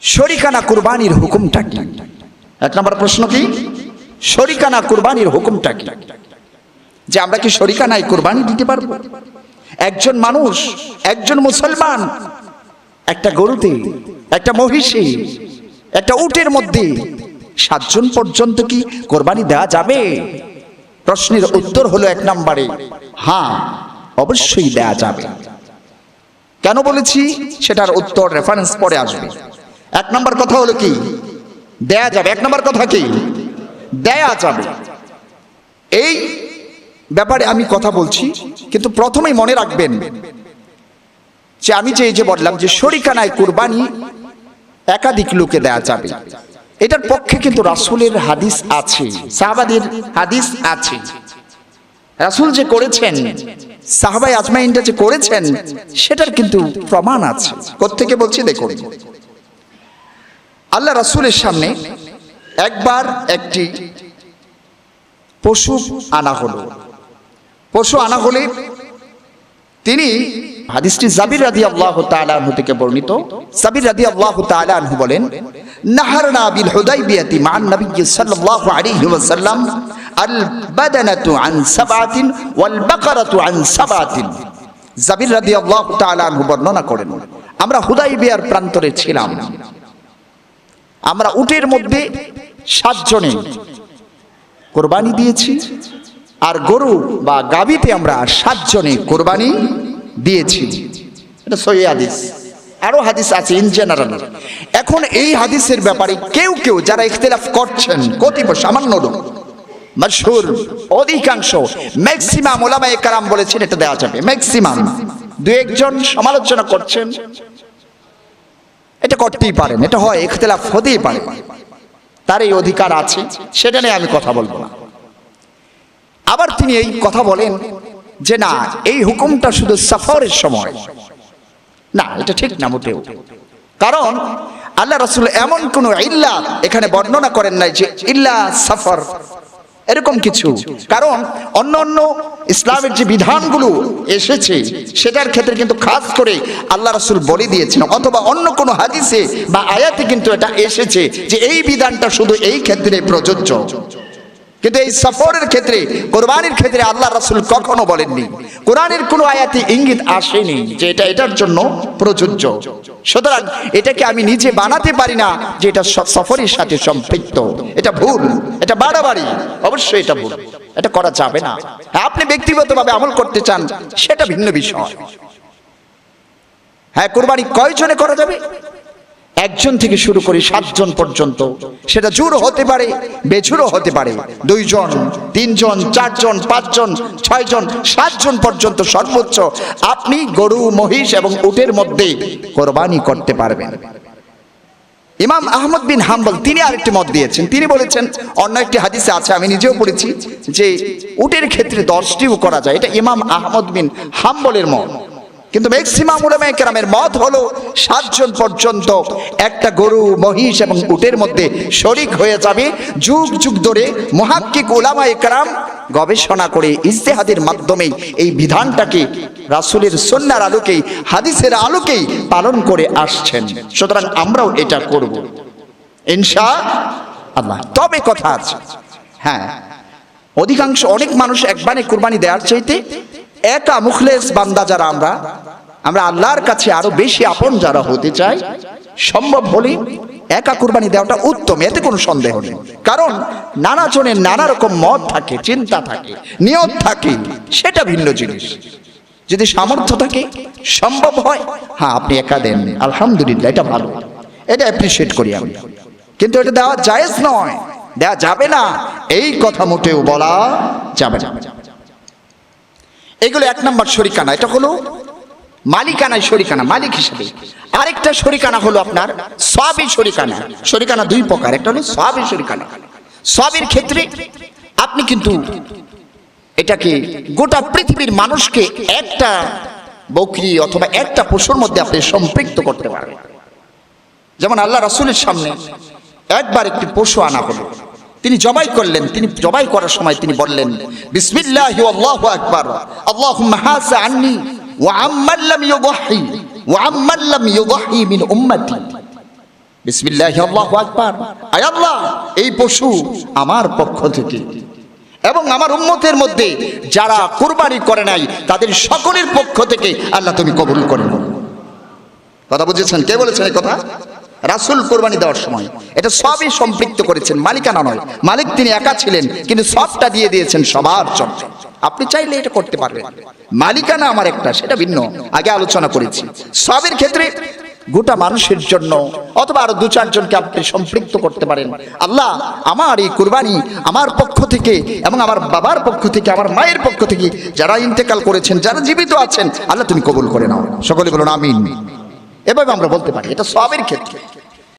শরিকানা কুরবানির হুকুমটা কি? এক নম্বর প্রশ্ন কি? শরিকানা কুরবানির হুকুমটা কি? যে আমরা কি শরিকানায় কুরবানি দিতে পারব? একজন মানুষ, একজন মুসলমান, একটা গরুতে, একটা মহিষে, একটা উটের মধ্যে সাতজন পর্যন্ত কি কোরবানি দেওয়া যাবে? প্রশ্নের উত্তর হলো এক নম্বরে হ্যাঁ অবশ্যই দেয়া যাবে। কেন বলেছি? সেটার উত্তর রেফারেন্স পরে আসবে। এক নম্বর কথা হলো কি? দেয়া যাবে। এক নম্বর কথা কি? দেয়া যাবে। এই ব্যাপারে আমি কথা বলছি, কিন্তু প্রথমেই মনে রাখবেন যে আমি যে এই যে বললাম যে শরিকানায় কুরবানি একাধিক লোকে দেয়া যাবে। এটার পক্ষে কিন্তু রাসূলের হাদিস আছে, সাহাবাদের হাদিস আছে। রাসূল যে করেছেন সাহাবাই আজমাইনটা যে করেছেন, সেটার কিন্তু প্রমাণ আছে। কোত্থেকে বলছি দেখুন আল্লাহ রাসূলের সামনে একবার একটি পশু আনা হলো। পশু আনা হলে তিনি হাদিসটি জাবির রাদি আল্লাহ তাআলাহু থেকে বর্ণিত। জাবির রাদি আল্লাহ তাআলাহু বলেন, নাহারনা বিল হুদাইবিয়াতি মান নবী সাল্লাল্লাহু আলাইহি ওয়াসাল্লাম আল বাদানাতু আন সাবাতিন ওয়াল বাকারাতু আন সাবাতিন জাবির রাদি আল্লাহ তাআলাহু বর্ণনা করেন, আমরা হুদাইবিয়ার প্রান্তরে ছিলাম। আমরা উটের মধ্যে সাতজনে কোরবানি দিয়েছি, আর গরু বা গাবিতে আমরা সাতজনে কোরবানি দিয়েছি। এটা হাদিস। আরও হাদিস আছে ইন জেনারেল এখন এই হাদিসের ব্যাপারে কেউ কেউ যারা ইখতিলাফ করছেন, কতিপয় সামান্য লোক, মশহুর অধিকাংশ ম্যাক্সিমাম ওলামায়ে কারাম বলেছেন, এটা দেওয়া যাবে। ম্যাক্সিমাম দু একজন সমালোচনা করছেন এটা করতেই পারেন, এটা হয়, ইখতিলাফ হতেই পারে। তার এই অধিকার আছে, সেটা নিয়ে আমি কথা বলব না। আবার তিনি এই কথা বলেন যে, না, এই হুকুমটা শুধু সফরের সময়। না, এটা ঠিক না মোটেও। কারণ আল্লাহ রসুল এমন কোন ইল্লা এখানে বর্ণনা করেন নাই যে, ইল্লা সফর। এরকম কিছু। কারণ অন্য অন্য ইসলামের যে বিধানগুলো এসেছে, সেটার ক্ষেত্রে কিন্তু খাস করে আল্লাহ রসুল বলে দিয়েছেন, অথবা অন্য কোনো হাদিসে বা আয়াতে কিন্তু এটা এসেছে যে এই বিধানটা শুধু এই ক্ষেত্রে প্রযোজ্য। কিন্তু এই সফরের ক্ষেত্রে কোরবানির ক্ষেত্রে আল্লাহ রাসূল কখনো বলেননি। কোরআনের কোনো আয়াতি ইঙ্গিত আসেনি যে এটা এটার জন্য প্রযোজ্য। সুতরাং এটাকে আমি নিজে বানাতে পারি না যে এটা সফরের সাথে সম্পৃক্ত। এটা ভুল এটা বাড়াবাড়ি। অবশ্যই এটা ভুল। এটা করা যাবে না। হ্যাঁ, আপনি ব্যক্তিগতভাবে আমল করতে চান সেটা ভিন্ন বিষয়। হ্যাঁ কোরবানি কয়জনে করা যাবে? একজন থেকে শুরু করে সাতজন পর্যন্ত। সেটা জোর হতে পারে বেজুরও হতে পারে। দুইজন, তিনজন, চারজন, পাঁচজন, ছয়জন, সাতজন পর্যন্ত সর্বোচ্চ। আপনি গরু, মহিষ এবং উটের মধ্যে কোরবানি করতে পারবেন। ইমাম আহমদ বিন হাম্বল, তিনি আরেকটি মত দিয়েছেন। তিনি বলেছেন, অন্য একটি হাদিসে আছে, আমি নিজেও পড়েছি, যে উটের ক্ষেত্রে দশটিও করা যায়। এটা ইমাম আহমদ বিন হাম্বলের মত। কিন্তু ম্যাক্সিমাম উলামায়ে কেরামের মত হলো সাতজন পর্যন্ত একটা গরু, মহিষ এবং উটের মধ্যে শরিক হয়ে যাবে। যুগ যুগ ধরে মহাক্কিক উলামায়ে কেরাম গবেষণা করে ইজতেহাদের মাধ্যমে এই বিধানটাকে, রাসূলের সুন্নাহর আলোকেই হাদিসের আলোকেই পালন করে আসছেন। সুতরাং আমরাও এটা করব। ইনশা আল্লাহ। তবে কথা আছে হ্যাঁ অধিকাংশ অনেক মানুষ একবারে কুরবানি দেওয়ার চাইতে একা মুখলেস বান্দা যারা আমরা আমরা আল্লাহর কাছে আরও বেশি আপন যারা হতে চাই, সম্ভব হলে একা কুরবানি দেওয়াটা উত্তম, এতে কোনো সন্দেহ নেই। কারণ নানা জনের নানা রকম মত থাকে, চিন্তা থাকে, নিয়ত থাকে, সেটা ভিন্ন জিনিস। যদি সামর্থ্য থাকে, সম্ভব হয় হ্যাঁ আপনি একা দেন আলহামদুলিল্লাহ, এটা ভালো। এটা অ্যাপ্রিসিয়েট করি আমি। কিন্তু এটা দেওয়া জায়েজ নয়, দেওয়া যাবে না, এই কথা মোটেও বলা যাবে না। এগুলো এক নম্বর শরিকানা। এটা হলো মালিকানায় শরিকানা, মালিক হিসেবে। আরেকটা শরিকানা হলো আপনার সবই শরিকানা। শরিকানা দুই প্রকার, একটা হলো সবই শরিকানা। সবের ক্ষেত্রে আপনি কিন্তু এটাকে গোটা পৃথিবীর মানুষকে একটা বকরি অথবা একটা পশুর মধ্যে আপনি সম্পৃক্ত করতে পারবেন। যেমন আল্লাহ রাসূলের সামনে একবার একটি পশু আনা হলো। তিনি জবাই করলেন, তিনি জবাই করার সময় তিনি বললেন, বিসমিল্লাহি আল্লাহু আল্লাহু এই পশু আমার পক্ষ থেকে। এবং আমার উম্মতের মধ্যে যারা কুরবানি করে নাই, তাদের সকলের পক্ষ থেকে আল্লাহ তুমি কবুল করে কথা বুঝেছেন? কে বলেছেন এই কথা? রাসুল কোরবানি দেওয়ার সময়। এটা সবই সম্পৃক্ত করেছেন। মালিকানা নয়। মালিক তিনি একা ছিলেন, কিন্তু সবটা দিয়ে দিয়েছেন সবার জন্য। আপনি চাইলে এটা করতে পারবেন। মালিকানা আমার একটা, সেটা ভিন্ন। আগে আলোচনা করেছি। সবের ক্ষেত্রে গোটা মানুষের জন্য, অথবা আরও দু চারজনকে আপনি সম্পৃক্ত করতে পারেন। আল্লাহ আমার এই কুরবানি আমার পক্ষ থেকে এবং আমার বাবার পক্ষ থেকে, আমার মায়ের পক্ষ থেকে যারা ইন্তেকাল করেছেন, যারা জীবিত আছেন, আল্লাহ তুমি কবুল করে নাও। সকলে বলুন, আমিন। এভাবে আমরা বলতে পারি। এটা সবের ক্ষেত্রে।